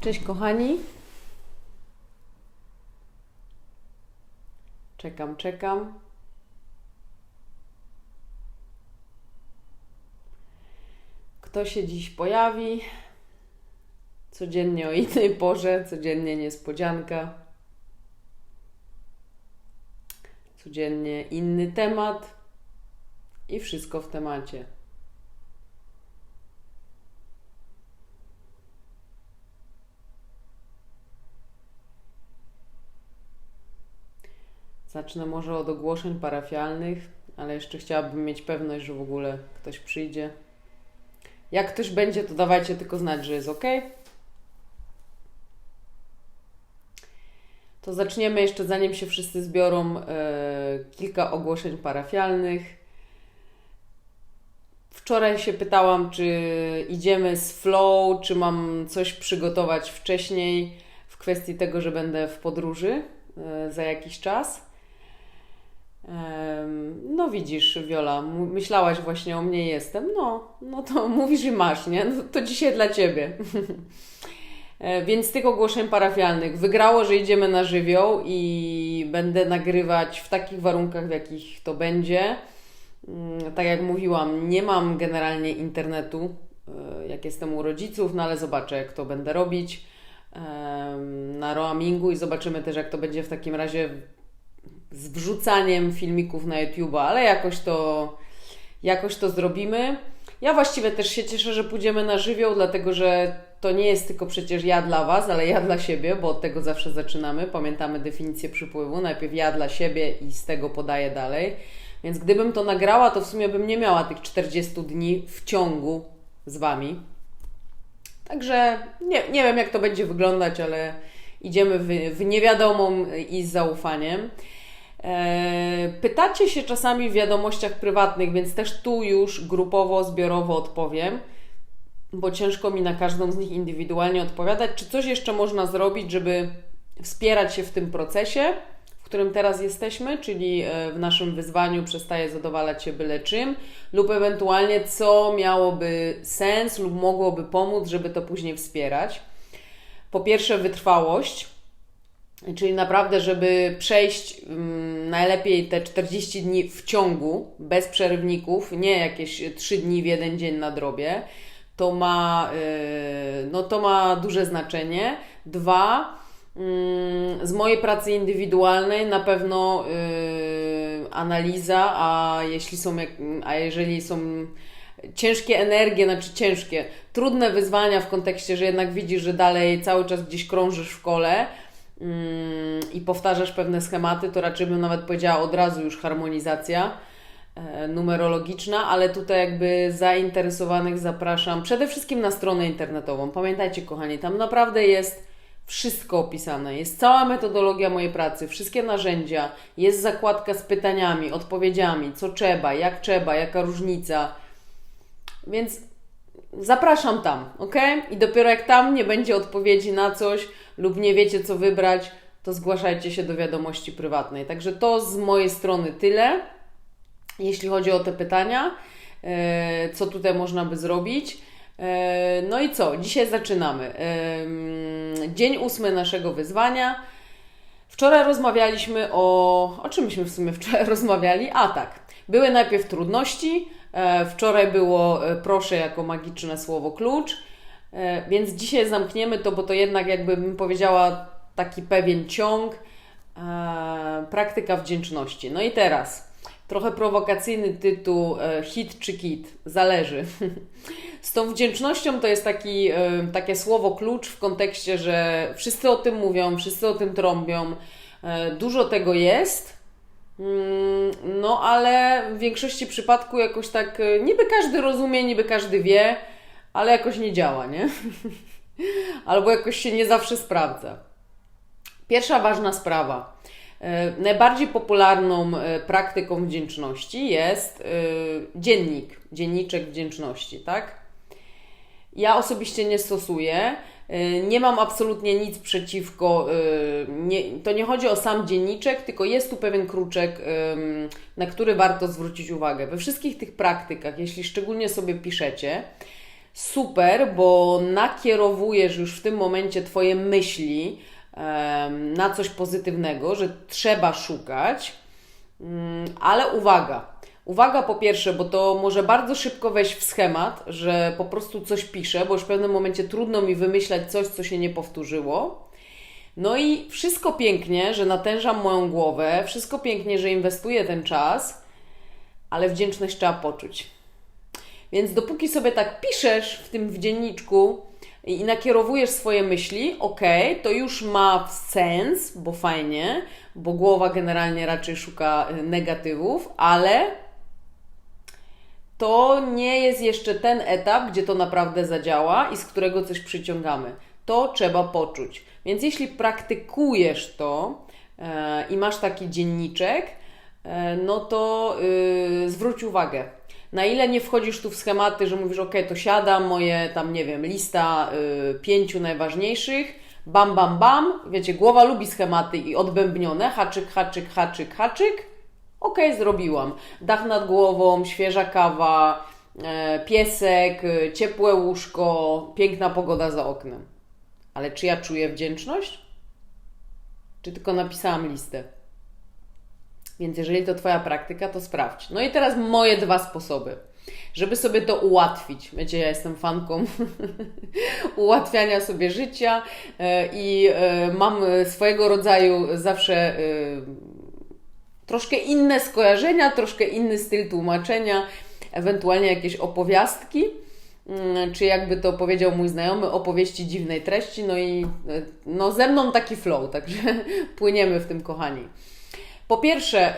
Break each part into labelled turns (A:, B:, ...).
A: Cześć kochani. Czekam, czekam. Kto się dziś pojawi? Codziennie o innej porze, codziennie niespodzianka. Codziennie inny temat i wszystko w temacie. Zacznę może od ogłoszeń parafialnych, ale jeszcze chciałabym mieć pewność, że w ogóle ktoś przyjdzie. Jak ktoś będzie, to dawajcie tylko znać, że jest ok. To zaczniemy jeszcze, zanim się wszyscy zbiorą, e, kilka ogłoszeń parafialnych. Wczoraj się pytałam, czy idziemy z flow, czy mam coś przygotować wcześniej w kwestii tego, że będę w podróży e, za jakiś czas. No widzisz, Wiola, myślałaś właśnie o mnie jestem. No, no to mówisz i masz, nie? No, to dzisiaj dla Ciebie. E, więc z tych ogłoszeń parafialnych wygrało, że idziemy na żywioł i będę nagrywać w takich warunkach, w jakich to będzie. Mm, tak jak mówiłam, nie mam generalnie internetu, e, jak jestem u rodziców, no ale zobaczę, jak to będę robić na roamingu i zobaczymy też, jak to będzie w takim razie z wrzucaniem filmików na YouTube'a, ale jakoś to, jakoś to zrobimy. Ja właściwie też się cieszę, że pójdziemy na żywioł, dlatego że to nie jest tylko przecież ja dla Was, ale ja dla siebie, bo od tego zawsze zaczynamy. Pamiętamy definicję przypływu. Najpierw ja dla siebie i z tego podaję dalej. Więc gdybym to nagrała, to w sumie bym nie miała tych 40 dni w ciągu z Wami. Także nie, nie wiem, jak to będzie wyglądać, ale idziemy w, w niewiadomą i z zaufaniem. E, pytacie się czasami w wiadomościach prywatnych, więc też tu już grupowo, zbiorowo odpowiem, bo ciężko mi na każdą z nich indywidualnie odpowiadać. Czy coś jeszcze można zrobić, żeby wspierać się w tym procesie, w którym teraz jesteśmy, czyli e, w naszym wyzwaniu przestaje zadowalać się byle czym, lub ewentualnie co miałoby sens lub mogłoby pomóc, żeby to później wspierać. Po pierwsze, wytrwałość Czyli naprawdę, żeby przejść um, najlepiej te 40 dni w ciągu, bez przerywników, nie jakieś 3 dni w jeden dzień na drobie, to ma, yy, no to ma duże znaczenie. Dwa, yy, z mojej pracy indywidualnej na pewno yy, analiza, a jeśli są, a jeżeli są ciężkie energie, znaczy ciężkie, trudne wyzwania w kontekście, że jednak widzisz, że dalej cały czas gdzieś krążysz w kole, i powtarzasz pewne schematy, to raczej bym nawet powiedziała od razu już harmonizacja e, numerologiczna, ale tutaj jakby zainteresowanych zapraszam przede wszystkim na stronę internetową. Pamiętajcie, kochani, tam naprawdę jest wszystko opisane. Jest cała metodologia mojej pracy, wszystkie narzędzia, jest zakładka z pytaniami, odpowiedziami, co trzeba, jak trzeba, jaka różnica. Więc zapraszam tam, ok? I dopiero jak tam nie będzie odpowiedzi na coś lub nie wiecie, co wybrać, to zgłaszajcie się do wiadomości prywatnej. Także to z mojej strony tyle, jeśli chodzi o te pytania, e, co tutaj można by zrobić. E, no i co? Dzisiaj zaczynamy. E, dzień ósmy naszego wyzwania. Wczoraj rozmawialiśmy o. O czym myśmy w sumie wczoraj rozmawiali? A tak. Były najpierw trudności, wczoraj było proszę jako magiczne słowo klucz, więc dzisiaj zamkniemy to, bo to jednak jakby bym powiedziała taki pewien ciąg, praktyka wdzięczności. No i teraz trochę prowokacyjny tytuł hit czy kit, zależy. Z tą wdzięcznością to jest taki, takie słowo klucz w kontekście, że wszyscy o tym mówią, wszyscy o tym trąbią, dużo tego jest, Mm, no, ale w większości przypadków jakoś tak niby każdy rozumie, niby każdy wie, ale jakoś nie działa, nie? Albo jakoś się nie zawsze sprawdza. Pierwsza ważna sprawa. Y, najbardziej popularną y, praktyką wdzięczności jest dziennik, dzienniczek wdzięczności, tak? Ja osobiście nie stosuję. Nie mam absolutnie nic przeciwko, nie, to nie chodzi o sam dzienniczek, tylko jest tu pewien kruczek, na który warto zwrócić uwagę. We wszystkich tych praktykach, jeśli szczególnie sobie piszecie, super, bo nakierowujesz już w tym momencie Twoje myśli na coś pozytywnego, że trzeba szukać, Mm, ale uwaga. Uwaga po pierwsze, bo to może bardzo szybko wejść w schemat, że po prostu coś piszę, bo już w pewnym momencie trudno mi wymyślać coś, co się nie powtórzyło. No i wszystko pięknie, że natężam moją głowę, wszystko pięknie, że inwestuję ten czas, ale wdzięczność trzeba poczuć. Więc dopóki sobie tak piszesz w tym w dzienniczku i nakierowujesz swoje myśli, ok, to już ma sens, bo fajnie, bo głowa generalnie raczej szuka y, negatywów, ale to nie jest jeszcze ten etap, gdzie to naprawdę zadziała i z którego coś przyciągamy. To trzeba poczuć. Więc jeśli praktykujesz to e, i masz taki dzienniczek, e, no to y, zwróć uwagę. Na ile nie wchodzisz tu w schematy, że mówisz, ok, to siadam, moje tam, nie wiem, lista y, pięciu najważniejszych, bam, bam, bam. Wiecie, głowa lubi schematy i odbębnione, haczyk, haczyk, haczyk, haczyk. Ok, zrobiłam. Dach nad głową, świeża kawa, e, piesek, e, ciepłe łóżko, piękna pogoda za oknem. Ale czy ja czuję wdzięczność? Czy tylko napisałam listę? Więc jeżeli to Twoja praktyka, to sprawdź. No i teraz moje dwa sposoby, żeby sobie to ułatwić. Wiecie, ja jestem fanką ułatwiania sobie życia e, i e, mam swojego rodzaju zawsze e, troszkę inne skojarzenia, troszkę inny styl tłumaczenia, ewentualnie jakieś opowiastki mm, czy jakby to powiedział mój znajomy, opowieści dziwnej treści, no i no ze mną taki flow, także płyniemy w tym, kochani. Po pierwsze,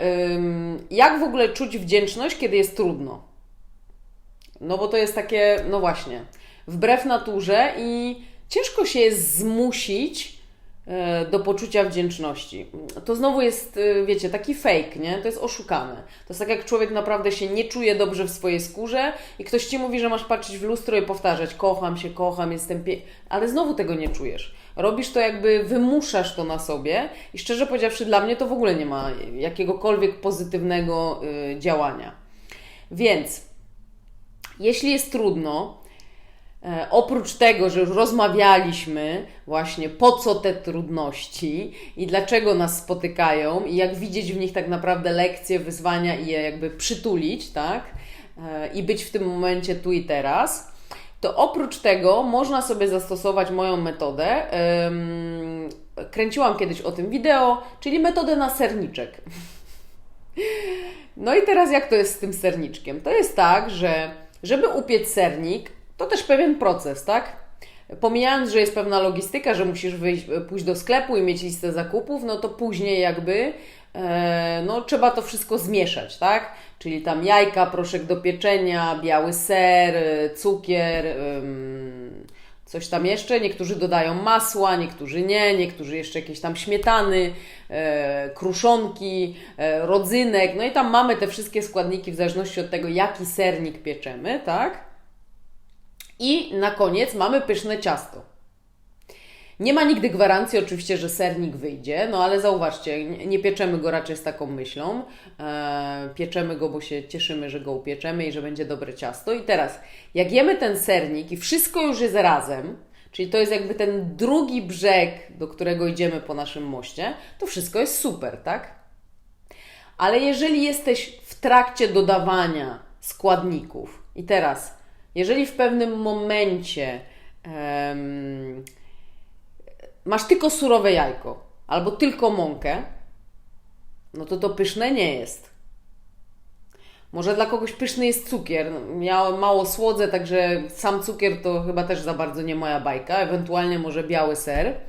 A: jak w ogóle czuć wdzięczność, kiedy jest trudno? No bo to jest takie, no właśnie, wbrew naturze i ciężko się jest zmusić e, do poczucia wdzięczności. To znowu jest, e, wiecie, taki fake, nie? To jest oszukane. To jest tak, jak człowiek naprawdę się nie czuje dobrze w swojej skórze i ktoś ci mówi, że masz patrzeć w lustro i powtarzać: kocham się, kocham, jestem pie... ale znowu tego nie czujesz. Robisz to jakby wymuszasz to na sobie i szczerze powiedziawszy, dla mnie to w ogóle nie ma jakiegokolwiek pozytywnego y, działania. Więc jeśli jest trudno, e, oprócz tego, że już rozmawialiśmy właśnie po co te trudności i dlaczego nas spotykają i jak widzieć w nich tak naprawdę lekcje, wyzwania i je jakby przytulić, tak? E, I być w tym momencie tu i teraz to oprócz tego można sobie zastosować moją metodę. Kręciłam kiedyś o tym wideo, czyli metodę na serniczek. No i teraz jak to jest z tym serniczkiem? To jest tak, że żeby upiec sernik, to też pewien proces, tak? Pomijając, że jest pewna logistyka, że musisz wyjść, pójść do sklepu i mieć listę zakupów, no to później jakby no, trzeba to wszystko zmieszać, tak? Czyli tam jajka, proszek do pieczenia, biały ser, cukier, coś tam jeszcze. Niektórzy dodają masła, niektórzy nie, niektórzy jeszcze jakieś tam śmietany, e, kruszonki, e, rodzynek. No i tam mamy te wszystkie składniki w zależności od tego, jaki sernik pieczemy, tak? I na koniec mamy pyszne ciasto. Nie ma nigdy gwarancji oczywiście, że sernik wyjdzie, no ale zauważcie, nie pieczemy go raczej z taką myślą. E, pieczemy go, bo się cieszymy, że go upieczemy i że będzie dobre ciasto. I teraz, jak jemy ten sernik i wszystko już jest razem, czyli to jest jakby ten drugi brzeg, do którego idziemy po naszym moście, to wszystko jest super, tak? Ale jeżeli jesteś w trakcie dodawania składników i teraz, jeżeli w pewnym momencie masz tylko surowe jajko albo tylko mąkę, no to to pyszne nie jest. Może dla kogoś pyszny jest cukier. Ja mało słodzę, także sam cukier to chyba też za bardzo nie moja bajka. Ewentualnie może biały ser.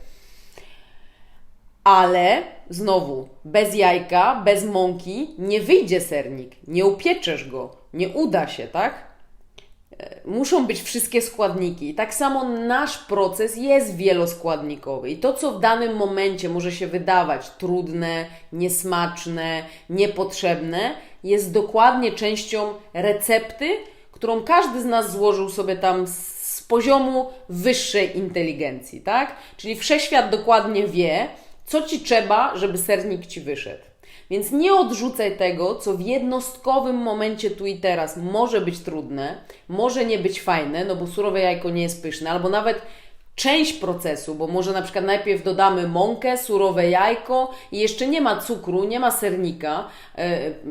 A: Ale znowu, bez jajka, bez mąki nie wyjdzie sernik. Nie upieczesz go. Nie uda się, tak? Muszą być wszystkie składniki. Tak samo nasz proces jest wieloskładnikowy i to, co w danym momencie może się wydawać trudne, niesmaczne, niepotrzebne, jest dokładnie częścią recepty, którą każdy z nas złożył sobie tam z poziomu wyższej inteligencji, tak? Czyli wszechświat dokładnie wie, co ci trzeba, żeby sernik ci wyszedł. Więc nie odrzucaj tego, co w jednostkowym momencie tu i teraz może być trudne, może nie być fajne, no bo surowe jajko nie jest pyszne, albo nawet część procesu, bo może na przykład najpierw dodamy mąkę, surowe jajko i jeszcze nie ma cukru, nie ma sernika,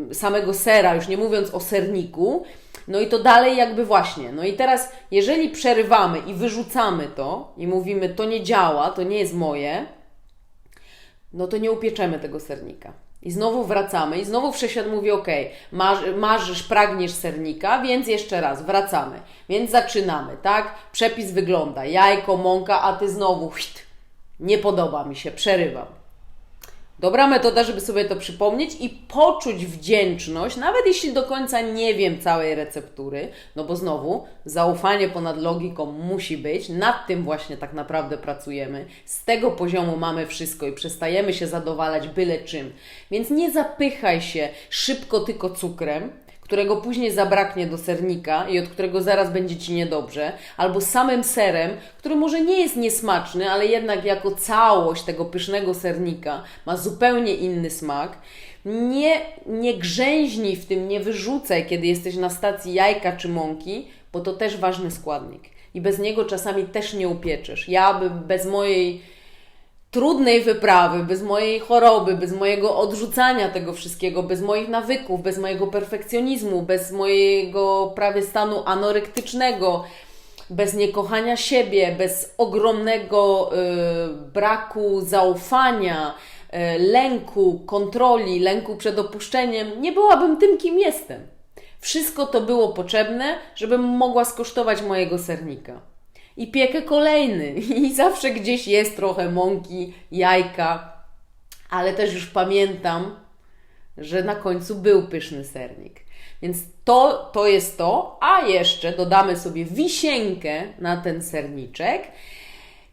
A: yy, samego sera, już nie mówiąc o serniku. No i to dalej jakby właśnie. No i teraz, jeżeli przerywamy i wyrzucamy to i mówimy, to nie działa, to nie jest moje, no to nie upieczemy tego sernika. I znowu wracamy, i znowu wszechświat mówi: OK, marzysz, pragniesz sernika, więc jeszcze raz wracamy. Więc zaczynamy, tak? Przepis wygląda: jajko, mąka, a ty znowu, nie podoba mi się, przerywam. Dobra metoda, żeby sobie to przypomnieć i poczuć wdzięczność, nawet jeśli do końca nie wiem całej receptury, no bo znowu zaufanie ponad logiką musi być, nad tym właśnie tak naprawdę pracujemy. Z tego poziomu mamy wszystko i przestajemy się zadowalać byle czym. Więc nie zapychaj się szybko tylko cukrem, którego później zabraknie do sernika i od którego zaraz będzie Ci niedobrze, albo samym serem, który może nie jest niesmaczny, ale jednak jako całość tego pysznego sernika ma zupełnie inny smak. Nie, nie grzęźnij w tym, nie wyrzucaj, kiedy jesteś na stacji jajka czy mąki, bo to też ważny składnik. I bez niego czasami też nie upieczesz. Ja by bez mojej trudnej wyprawy, bez mojej choroby, bez mojego odrzucania tego wszystkiego, bez moich nawyków, bez mojego perfekcjonizmu, bez mojego prawie stanu anorektycznego, bez niekochania siebie, bez ogromnego y, braku zaufania, y, lęku, kontroli, lęku przed opuszczeniem, nie byłabym tym, kim jestem. Wszystko to było potrzebne, żebym mogła skosztować mojego sernika i piekę kolejny. I zawsze gdzieś jest trochę mąki, jajka, ale też już pamiętam, że na końcu był pyszny sernik. Więc to, to jest to, a jeszcze dodamy sobie wisienkę na ten serniczek,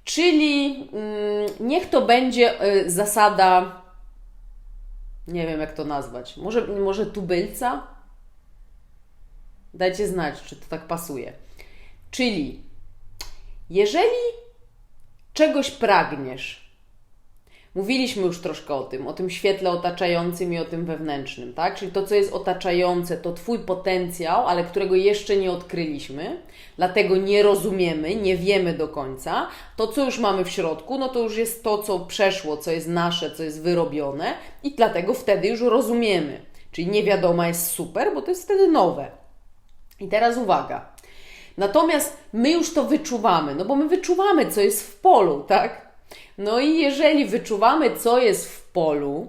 A: czyli mm, niech to będzie y, zasada, nie wiem jak to nazwać, może, może tubylca? Dajcie znać, czy to tak pasuje. Czyli jeżeli czegoś pragniesz, mówiliśmy już troszkę o tym, o tym świetle otaczającym i o tym wewnętrznym, tak? Czyli to, co jest otaczające, to Twój potencjał, ale którego jeszcze nie odkryliśmy, dlatego nie rozumiemy, nie wiemy do końca. To, co już mamy w środku, no to już jest to, co przeszło, co jest nasze, co jest wyrobione i dlatego wtedy już rozumiemy. Czyli niewiadoma jest super, bo to jest wtedy nowe. I teraz uwaga. Natomiast my już to wyczuwamy, no bo my wyczuwamy, co jest w polu, tak? No i jeżeli wyczuwamy, co jest w polu,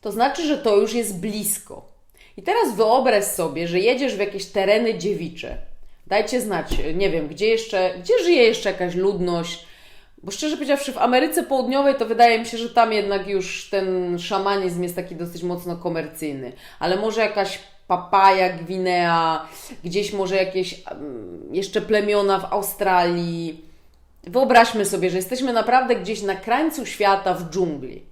A: to znaczy, że to już jest blisko. I teraz wyobraź sobie, że jedziesz w jakieś tereny dziewicze. Dajcie znać, nie wiem, gdzie jeszcze, gdzie żyje jeszcze jakaś ludność, bo szczerze powiedziawszy, w Ameryce Południowej to wydaje mi się, że tam jednak już ten szamanizm jest taki dosyć mocno komercyjny, ale może jakaś Papaja, Gwinea, gdzieś może jakieś jeszcze plemiona w Australii. Wyobraźmy sobie, że jesteśmy naprawdę gdzieś na krańcu świata w dżungli.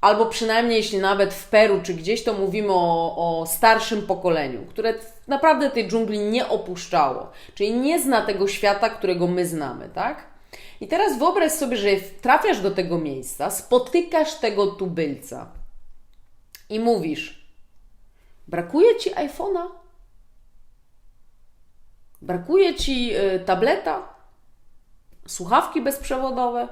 A: Albo przynajmniej, jeśli nawet w Peru czy gdzieś, to mówimy o, o starszym pokoleniu, które naprawdę tej dżungli nie opuszczało. Czyli nie zna tego świata, którego my znamy, tak? I teraz wyobraź sobie, że trafiasz do tego miejsca, spotykasz tego tubylca i mówisz: Brakuje ci iPhone'a? Brakuje ci y, tableta? Słuchawki bezprzewodowe?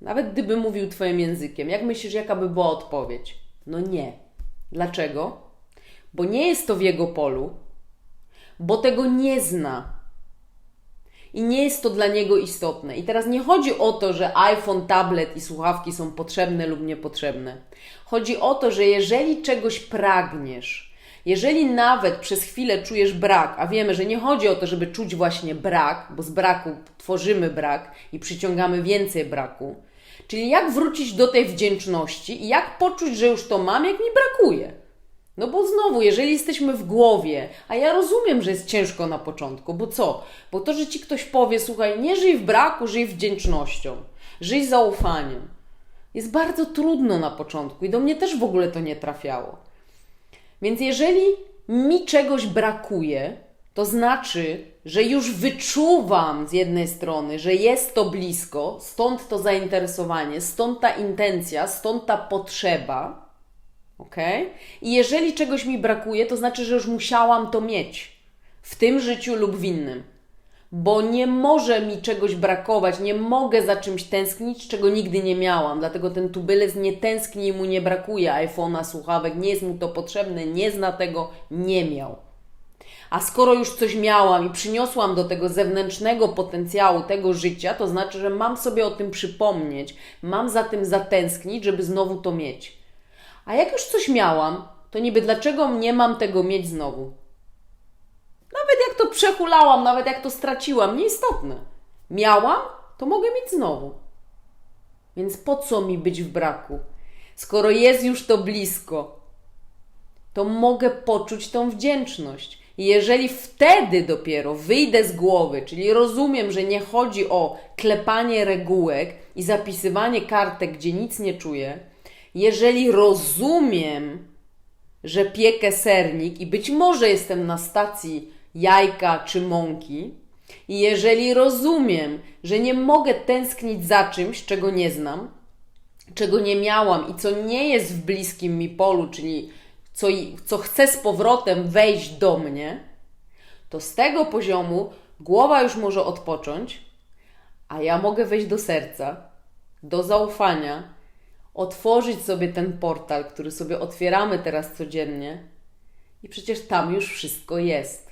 A: Nawet gdyby mówił Twoim językiem, jak myślisz, jaka by była odpowiedź? No nie. Dlaczego? Bo nie jest to w jego polu, bo tego nie zna i nie jest to dla niego istotne. I teraz nie chodzi o to, że iPhone, tablet i słuchawki są potrzebne lub niepotrzebne. Chodzi o to, że jeżeli czegoś pragniesz, jeżeli nawet przez chwilę czujesz brak, a wiemy, że nie chodzi o to, żeby czuć właśnie brak, bo z braku tworzymy brak i przyciągamy więcej braku, czyli jak wrócić do tej wdzięczności i jak poczuć, że już to mam, jak mi brakuje. No bo znowu, jeżeli jesteśmy w głowie, a ja rozumiem, że jest ciężko na początku, bo co? Bo to, że ci ktoś powie, słuchaj, nie żyj w braku, żyj wdzięcznością, żyj zaufaniem. Jest bardzo trudno na początku i do mnie też w ogóle to nie trafiało. Więc jeżeli mi czegoś brakuje, to znaczy, że już wyczuwam z jednej strony, że jest to blisko, stąd to zainteresowanie, stąd ta intencja, stąd ta potrzeba. Ok? I jeżeli czegoś mi brakuje, to znaczy, że już musiałam to mieć w tym życiu lub w innym. Bo nie może mi czegoś brakować, nie mogę za czymś tęsknić, czego nigdy nie miałam. Dlatego ten tubylec nie tęskni mu nie brakuje iPhone'a, słuchawek, nie jest mu to potrzebne, nie zna tego, nie miał. A skoro już coś miałam i przyniosłam do tego zewnętrznego potencjału, tego życia, to znaczy, że mam sobie o tym przypomnieć, mam za tym zatęsknić, żeby znowu to mieć. A jak już coś miałam, to niby dlaczego nie mam tego mieć znowu? Nawet jak to przehulałam, nawet jak to straciłam, nieistotne. Miałam, to mogę mieć znowu. Więc po co mi być w braku? Skoro jest już to blisko, to mogę poczuć tą wdzięczność. I jeżeli wtedy dopiero wyjdę z głowy, czyli rozumiem, że nie chodzi o klepanie regułek i zapisywanie kartek, gdzie nic nie czuję, jeżeli rozumiem, że piekę sernik i być może jestem na stacji jajka czy mąki, i jeżeli rozumiem, że nie mogę tęsknić za czymś, czego nie znam, czego nie miałam i co nie jest w bliskim mi polu, czyli co, co chce z powrotem wejść do mnie, to z tego poziomu głowa już może odpocząć, a ja mogę wejść do serca, do zaufania, otworzyć sobie ten portal, który sobie otwieramy teraz codziennie, i przecież tam już wszystko jest.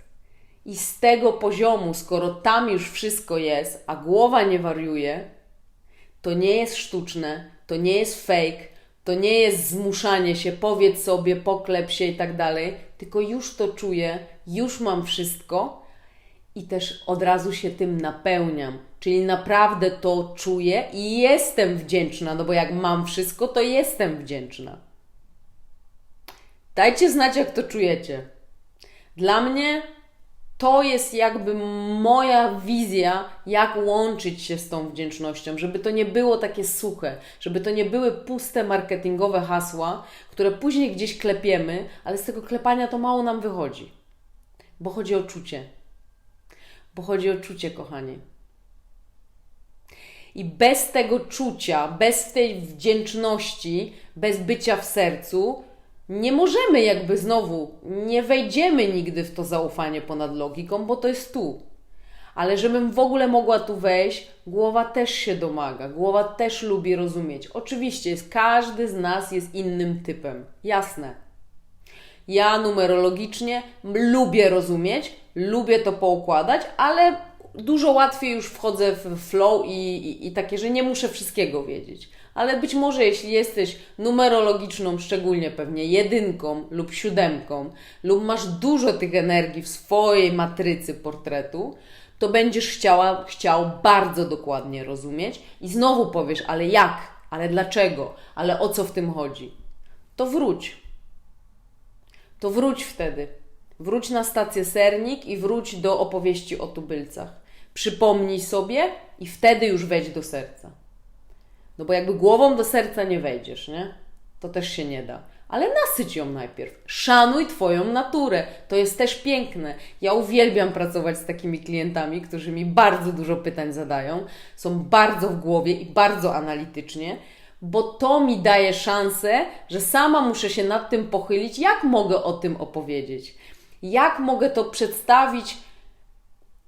A: I z tego poziomu, skoro tam już wszystko jest, a głowa nie wariuje, to nie jest sztuczne, to nie jest fake, to nie jest zmuszanie się, powiedz sobie, poklep się i tak dalej, tylko już to czuję, już mam wszystko i też od razu się tym napełniam. Czyli naprawdę to czuję i jestem wdzięczna, no bo jak mam wszystko, to jestem wdzięczna. Dajcie znać, jak to czujecie. Dla mnie to jest jakby moja wizja, jak łączyć się z tą wdzięcznością, żeby to nie było takie suche, żeby to nie były puste marketingowe hasła, które później gdzieś klepiemy, ale z tego klepania to mało nam wychodzi. Bo chodzi o czucie. Bo chodzi o czucie, kochani. I bez tego czucia, bez tej wdzięczności, bez bycia w sercu, nie możemy jakby znowu, nie wejdziemy nigdy w to zaufanie ponad logiką, bo to jest tu. Ale żebym w ogóle mogła tu wejść, głowa też się domaga, głowa też lubi rozumieć. Oczywiście jest, każdy z nas jest innym typem, jasne. Ja numerologicznie lubię rozumieć, lubię to poukładać, ale dużo łatwiej już wchodzę w flow i, i, i takie, że nie muszę wszystkiego wiedzieć ale być może jeśli jesteś numerologiczną, szczególnie pewnie jedynką lub siódemką, lub masz dużo tych energii w swojej matrycy portretu, to będziesz chciała, chciał bardzo dokładnie rozumieć i znowu powiesz, ale jak, ale dlaczego, ale o co w tym chodzi. To wróć. To wróć wtedy. Wróć na stację Sernik i wróć do opowieści o tubylcach. Przypomnij sobie i wtedy już wejdź do serca. No bo jakby głową do serca nie wejdziesz, nie? To też się nie da. Ale nasyć ją najpierw. Szanuj Twoją naturę. To jest też piękne. Ja uwielbiam pracować z takimi klientami, którzy mi bardzo dużo pytań zadają, są bardzo w głowie i bardzo analitycznie, bo to mi daje szansę, że sama muszę się nad tym pochylić, jak mogę o tym opowiedzieć. Jak mogę to przedstawić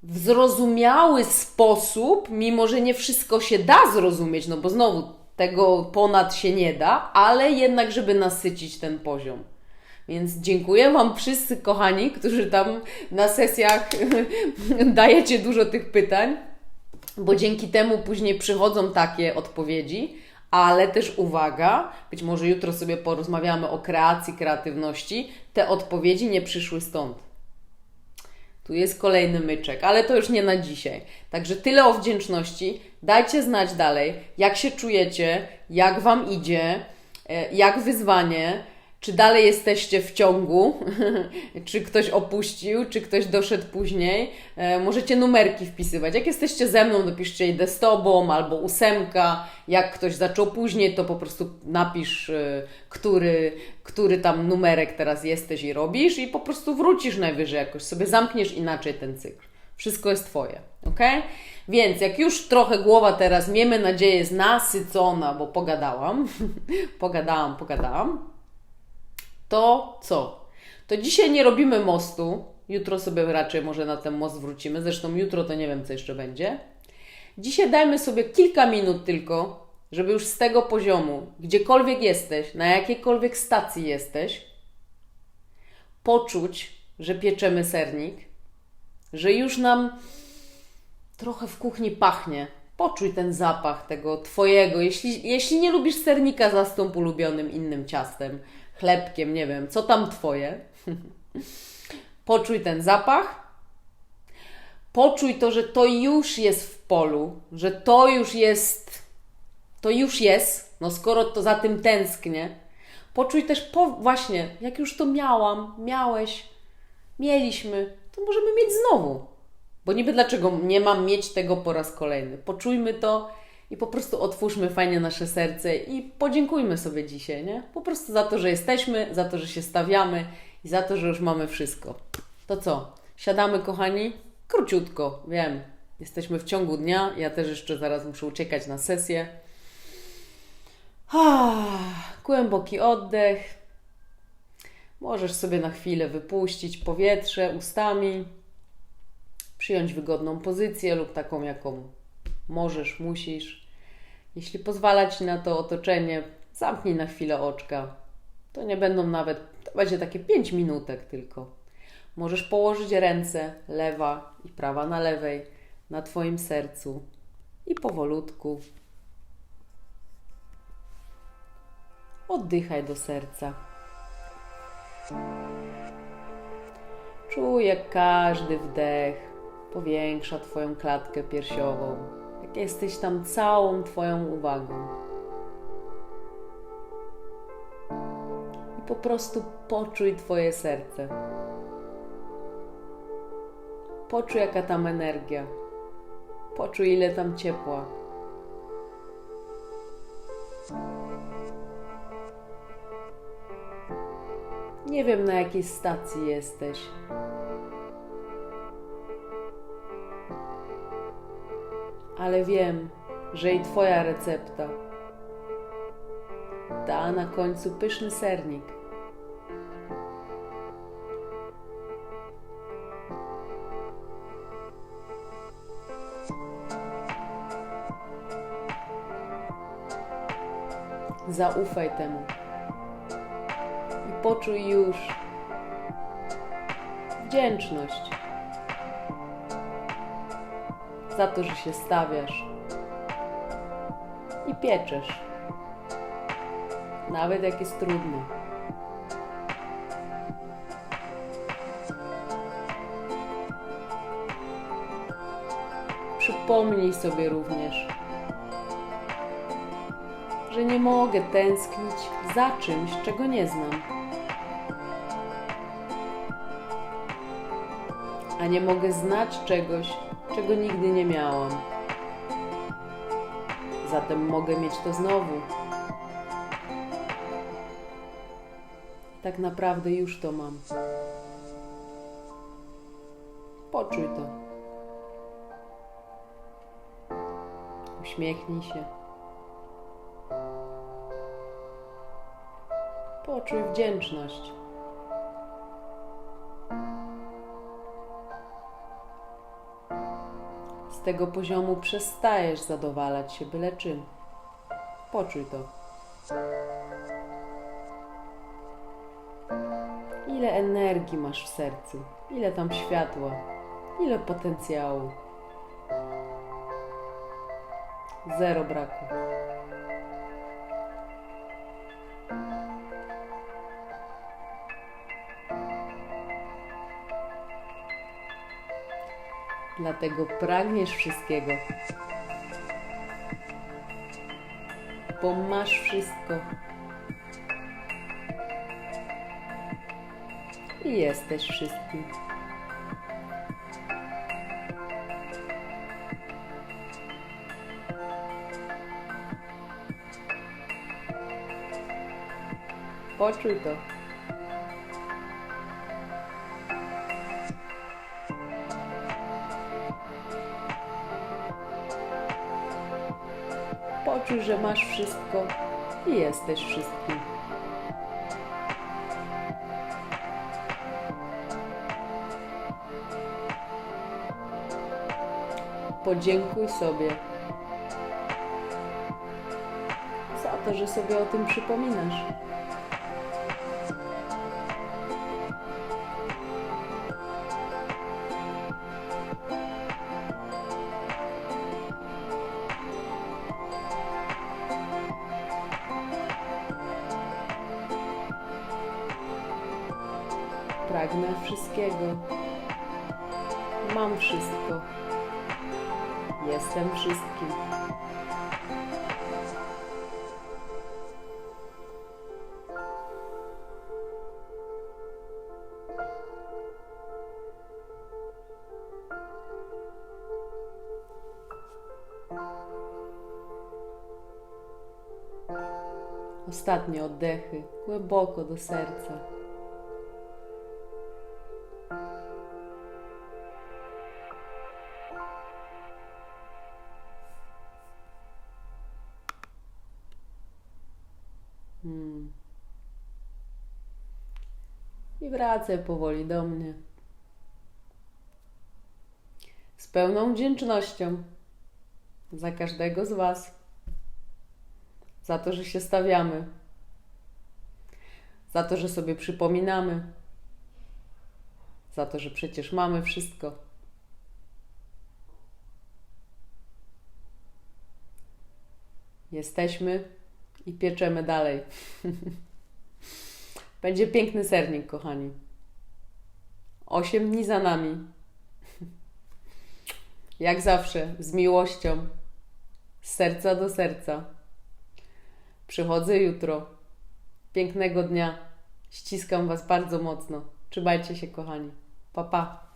A: w zrozumiały sposób, mimo że nie wszystko się da zrozumieć, no bo znowu tego ponad się nie da, ale jednak, żeby nasycić ten poziom. Więc dziękuję Wam wszyscy, kochani, którzy tam na sesjach dajecie dużo tych pytań, bo dzięki temu później przychodzą takie odpowiedzi, ale też uwaga, być może jutro sobie porozmawiamy o kreacji, kreatywności, te odpowiedzi nie przyszły stąd tu jest kolejny myczek, ale to już nie na dzisiaj. Także tyle o wdzięczności. Dajcie znać dalej, jak się czujecie, jak Wam idzie, e, jak wyzwanie. Czy dalej jesteście w ciągu, czy ktoś opuścił, czy ktoś doszedł później. E, możecie numerki wpisywać. Jak jesteście ze mną, dopiszcie idę z tobą albo ósemka. Jak ktoś zaczął później, to po prostu napisz, e, który, który tam numerek teraz jesteś i robisz, i po prostu wrócisz najwyżej jakoś sobie, zamkniesz inaczej ten cykl. Wszystko jest Twoje, ok? Więc jak już trochę głowa teraz, miejmy nadzieję, jest nasycona, bo pogadałam, pogadałam, pogadałam to co? To dzisiaj nie robimy mostu. Jutro sobie raczej może na ten most wrócimy. Zresztą jutro to nie wiem, co jeszcze będzie. Dzisiaj dajmy sobie kilka minut tylko, żeby już z tego poziomu, gdziekolwiek jesteś, na jakiejkolwiek stacji jesteś, poczuć, że pieczemy sernik, że już nam trochę w kuchni pachnie. Poczuj ten zapach tego Twojego. Jeśli, jeśli nie lubisz sernika, zastąp ulubionym innym ciastem chlebkiem, nie wiem, co tam Twoje. Poczuj ten zapach. Poczuj to, że to już jest w polu, że to już jest, to już jest, no skoro to za tym tęsknię. Poczuj też, po, właśnie, jak już to miałam, miałeś, mieliśmy, to możemy mieć znowu. Bo niby dlaczego nie mam mieć tego po raz kolejny? Poczujmy to i po prostu otwórzmy fajnie nasze serce i podziękujmy sobie dzisiaj, nie? Po prostu za to, że jesteśmy, za to, że się stawiamy i za to, że już mamy wszystko. To co? Siadamy, kochani? Króciutko, wiem. Jesteśmy w ciągu dnia. Ja też jeszcze zaraz muszę uciekać na sesję. Ah, głęboki oddech. Możesz sobie na chwilę wypuścić powietrze ustami, przyjąć wygodną pozycję lub taką, jaką możesz, musisz. Jeśli pozwala ci na to otoczenie, zamknij na chwilę oczka. To nie będą nawet, to będzie takie 5 minutek tylko. Możesz położyć ręce, lewa i prawa na lewej, na Twoim sercu i powolutku oddychaj do serca. Czuj, jak każdy wdech powiększa Twoją klatkę piersiową jesteś tam całą Twoją uwagą. I po prostu poczuj Twoje serce. Poczuj, jaka tam energia. Poczuj, ile tam ciepła. Nie wiem, na jakiej stacji jesteś. Ale wiem, że i Twoja recepta. Da na końcu pyszny sernik. Zaufaj temu. I poczuj już wdzięczność za to, że się stawiasz i pieczesz, nawet jak jest trudno. Przypomnij sobie również, że nie mogę tęsknić za czymś, czego nie znam. A nie mogę znać czegoś, czego nigdy nie miałam. Zatem mogę mieć to znowu. Tak naprawdę już to mam. Poczuj to. Uśmiechnij się. Poczuj wdzięczność. Z tego poziomu przestajesz zadowalać się byle czym. Poczuj to. Ile energii masz w sercu, ile tam światła, ile potencjału. Zero braku. Dlatego pragniesz wszystkiego. Bo masz wszystko. i jesteś wszystkim. Poczuj to. Poczuj, że masz wszystko i jesteś wszystkim. Podziękuj sobie za to, że sobie o tym przypominasz. Pragnę wszystkiego. Mam wszystko. Jestem wszystkim. Ostatnie oddechy głęboko do serca. I wracaj powoli do mnie. Z pełną wdzięcznością za każdego z Was. Za to, że się stawiamy. Za to, że sobie przypominamy. Za to, że przecież mamy wszystko. Jesteśmy i pieczemy dalej. Będzie piękny sernik, kochani. Osiem dni za nami. Jak zawsze, z miłością, z serca do serca. Przychodzę jutro. Pięknego dnia. Ściskam Was bardzo mocno. Trzymajcie się, kochani. Pa, pa.